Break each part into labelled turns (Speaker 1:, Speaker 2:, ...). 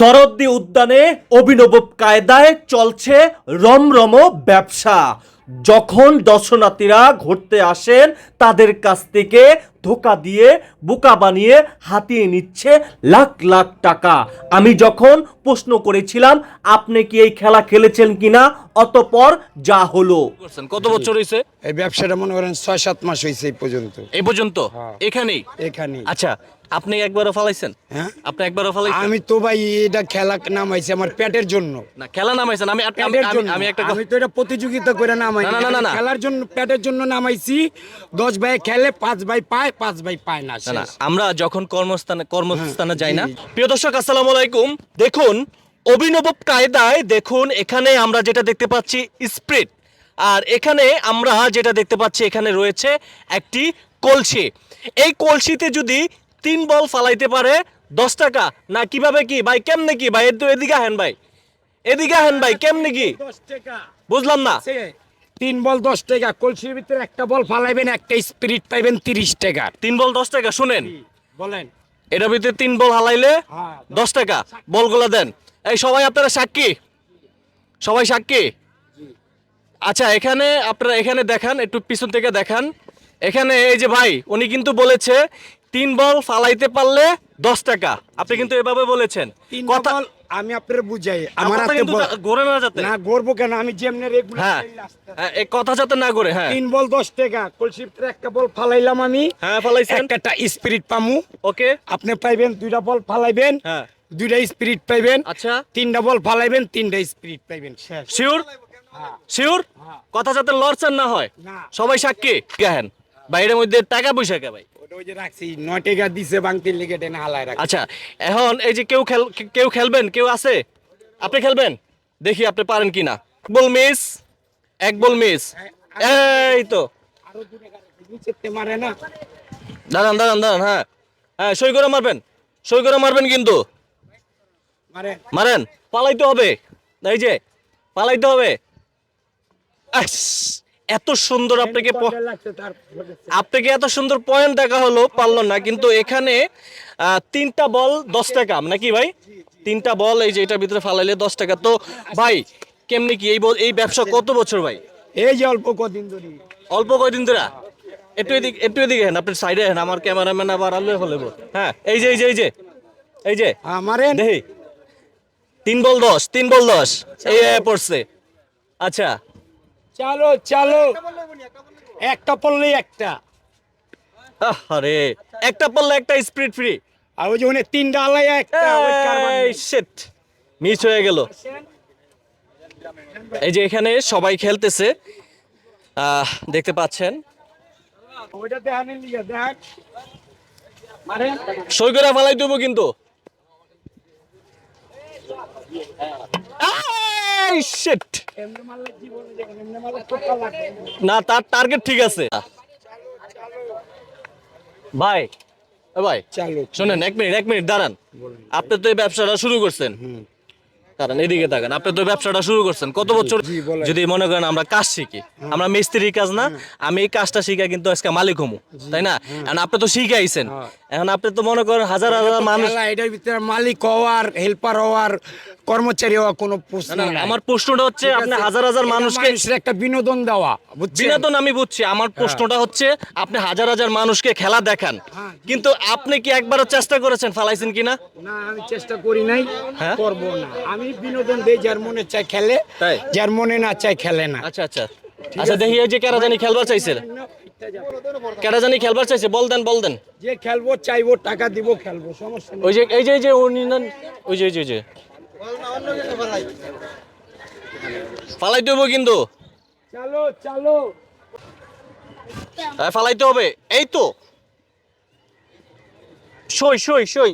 Speaker 1: শরদ্দি উদ্যানে অভিনব কায়দায় চলছে রমরম ব্যবসা। যখন দর্শনার্থীরা ঘুরতে আসেন তাদের কাছ থেকে ধোকা দিয়ে বোকা বানিয়ে হাতিয়ে নিচ্ছে লাখ লাখ টাকা। আমি যখন প্রশ্ন করেছিলাম আপনি কি এই খেলা খেলেছেন কিনা? অতপর যা হলো।
Speaker 2: কত বছর হয়েছে
Speaker 3: এই ব্যবসাটা মনে করেন ছয় সাত মাস হয়েছে এই পর্যন্ত।
Speaker 2: এই পর্যন্ত?
Speaker 3: হ্যাঁ।
Speaker 2: এখানেই?
Speaker 3: এখানে
Speaker 2: আচ্ছা আপনি একবারও ফালাইছেন?
Speaker 3: হ্যাঁ?
Speaker 2: আপনি একবারও ফালাইছেন?
Speaker 3: আমি তো ভাই এটা খেলা নামাইছি আমার পেটের জন্য।
Speaker 2: না খেলা নামাইছেন আমি আমি- আমি- একটা
Speaker 3: আমি তো এটা প্রতিযোগিতা করে নামাই
Speaker 2: না, না, না।
Speaker 3: খেলার জন্য পেটের জন্য নামাইছি। দশ ভাই খেলে পাঁচ ভাই পায় পাঁচ ভাই পায় না
Speaker 2: না আমরা যখন কর্মস্থানে কর্মস্থানে যাই না। প্রিয় দর্শক আসসালামু আলাইকুম। দেখুন অভিনব কায়দায় দেখুন এখানে আমরা যেটা দেখতে পাচ্ছি স্প্রিট। আর এখানে আমরা যেটা দেখতে পাচ্ছি এখানে রয়েছে একটি কলসি। এই কলসিতে যদি তিন বল ফালাইতে পারে দশ টাকা। না কীভাবে কি? ভাই কেমনে কি? ভাই একটু এদিকে আহেন ভাই। এদিকে আহেন ভাই কেমনে কি? বুঝলাম না।
Speaker 3: তিন বল দশ টাকা কলসির ভিতরে একটা বল ফালাইবেন একটা স্পিরিট পাইবেন তিরিশ টাকা।
Speaker 2: তিন বল দশ টাকা শুনেন।
Speaker 3: বলেন।
Speaker 2: এটার ভিতরে তিন বল হালাইলে
Speaker 3: হ্যাঁ,
Speaker 2: দশ টাকা। বলগুলো দেন। এই সবাই আপনারা সাক্ষী? সবাই সাক্ষী? আচ্ছা এখানে আপনারা এখানে দেখান একটু পিছন থেকে দেখান। এখানে এই যে ভাই উনি কিন্তু বলেছে তিন বল ফালাইতে পারলে দশ টাকা। আপনি কিন্তু এভাবে বলেছেন। কথা
Speaker 3: আমি আপনার বুঝাই।
Speaker 2: আমার ঘুরে না যাতে।
Speaker 3: না গড়বো কেন? আমি যেমনি রেগুলার
Speaker 2: হ্যাঁ। হ্যাঁ, এই কথা যাতে না করে হ্যাঁ।
Speaker 3: তিন বল দশ টাকা। কলসির একটা বল ফালাইলাম আমি।
Speaker 2: হ্যাঁ ফালাইছেন।
Speaker 3: একটা স্পিরিট পামু।
Speaker 2: ওকে।
Speaker 3: আপনি পাইবেন দুইটা বল ফালাইবেন।
Speaker 2: হ্যাঁ।
Speaker 3: দুইটা স্পিরিট পাইবেন।
Speaker 2: আচ্ছা।
Speaker 3: তিনটা বল ফালাইবেন তিনটা স্পিরিট পাইবেন।
Speaker 2: শিওর?
Speaker 3: হ্যাঁ।
Speaker 2: শিওর? কথা যাতে লড়ছেন না হয়।
Speaker 3: না।
Speaker 2: সবাই সাক্ষী। কেহেন বাইরের মধ্যে টাকা পয়সা কে ভাই? আচ্ছা এখন এই যে কেউ খেল কেউ খেলবেন কেউ আছে? আপনি খেলবেন? দেখি আপনি পারেন কিনা। বল মিস এক বল মিস। এই তো। দাঁড়ান দাঁড়ান দাঁড়ান হ্যাঁ। হ্যাঁ সই করে মারবেন সই করে মারবেন কিন্তু। মারেন পালাইতে হবে। এই যে পালাইতে হবে। আস, এত সুন্দর আপনাকে আপনাকে এত সুন্দর পয়েন্ট দেখা হলো পারল না কিন্তু এখানে তিনটা বল দশ টাকা নাকি ভাই? তিনটা বল এই যে এটার ভিতরে ফালাইলে দশ টাকা। তো ভাই কেমনি কি এই বল- এই ব্যবসা কত বছর ভাই?
Speaker 3: এই যে অল্প কদিন ধরে।
Speaker 2: অল্প কয়দিন ধরে? একটু এদিক একটু এদিকে হেন আপনার সাইডে হেন আমার ক্যামেরাম্যান আবার আলো হলে হ্যাঁ এই যে এই যে এই যে এই যে।
Speaker 3: মারেন
Speaker 2: দেখি তিন বল দশ তিন বল দশ। এই পড়ছে। আচ্ছা
Speaker 3: চালো চালো। একটা পড়লে একটা।
Speaker 2: আরে একটা পড়লে একটা স্পিড ফ্রি।
Speaker 3: আর ওই যে ওখানে তিনটা আলাই একটা
Speaker 2: শিট মিস হয়ে গেল। এই যে এখানে সবাই খেলতেছে। দেখতে পাচ্ছেন। সই করে ফেলাই দেবো কিন্তু। শিট
Speaker 3: এমনি মারলে জীবনে দেখেন এমনি মারলে টোকা লাগবে
Speaker 2: না তার টার্গেট ঠিক আছে। ভাই ভাই শোনেন এক মিনিট এক মিনিট দাঁড়ান। আপনি তো এই ব্যবসাটা শুরু করছেন। দাঁড়ান এদিকে তাকান। আপনি তো ব্যবসাটা শুরু করছেন। কত বছর যদি মনে করেন আমরা কাজ শিখি আমরা মিস্ত্রির কাজ না আমি এই কাজটা শিখা কিন্তু আজকে মালিক হমু তাই না? এখন আপনি তো শিখে আইছেন এখন আপনি তো মনে করেন হাজার হাজার মানুষ
Speaker 3: এটার ভিতরে মালিক হওয়ার হেল্পার হওয়ার কর্মচারী হওয়া কোনো প্রশ্ন
Speaker 2: না, আমার প্রশ্নটা হচ্ছে আপনি হাজার হাজার মানুষকে
Speaker 3: একটা বিনোদন দেওয়া
Speaker 2: বিনোদন আমি বুঝছি আমার প্রশ্নটা হচ্ছে আপনি হাজার হাজার মানুষকে খেলা দেখান।
Speaker 3: হ্যাঁ।
Speaker 2: কিন্তু আপনি কি একবারও চেষ্টা করেছেন ফালাইছেন কিনা?
Speaker 3: না আমি চেষ্টা করি নাই
Speaker 2: হ্যাঁ?
Speaker 3: করব না। আমি বিনোদন দেই যার মনে চাই খেলে? যার মনে না চাই খেলে না।
Speaker 2: আচ্ছা আচ্ছা। আচ্ছা দেখি এই যে কেরা জানি খেলবার চাইছে। কেরা জানি খেলবার চাইছে? বল দেন বল দেন।
Speaker 3: যে খেলব চাইব টাকা দিব খেলব সমস্যা
Speaker 2: ওই যে এই যে এই যে ওই যে ওই যে। ফালাইতে হবে কিন্তু।
Speaker 3: চলো চলো।
Speaker 2: হ্যাঁ, ফালাইতে হবে। এই তো। সই সই সই।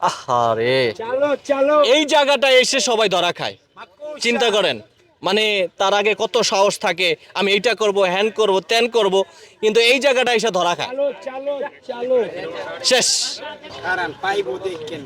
Speaker 2: আহারে
Speaker 3: চলো চলো।
Speaker 2: এই জায়গাটায় এসে সবাই ধরা খায়। চিন্তা করেন। মানে তার আগে কত সাহস থাকে। আমি এইটা করব হ্যান করব ত্যান করব। কিন্তু এই জায়গাটা এসে ধরা খায়।
Speaker 3: চলো চলো চলো।
Speaker 2: শেষ।
Speaker 3: কারণ পাইবো দেখেন।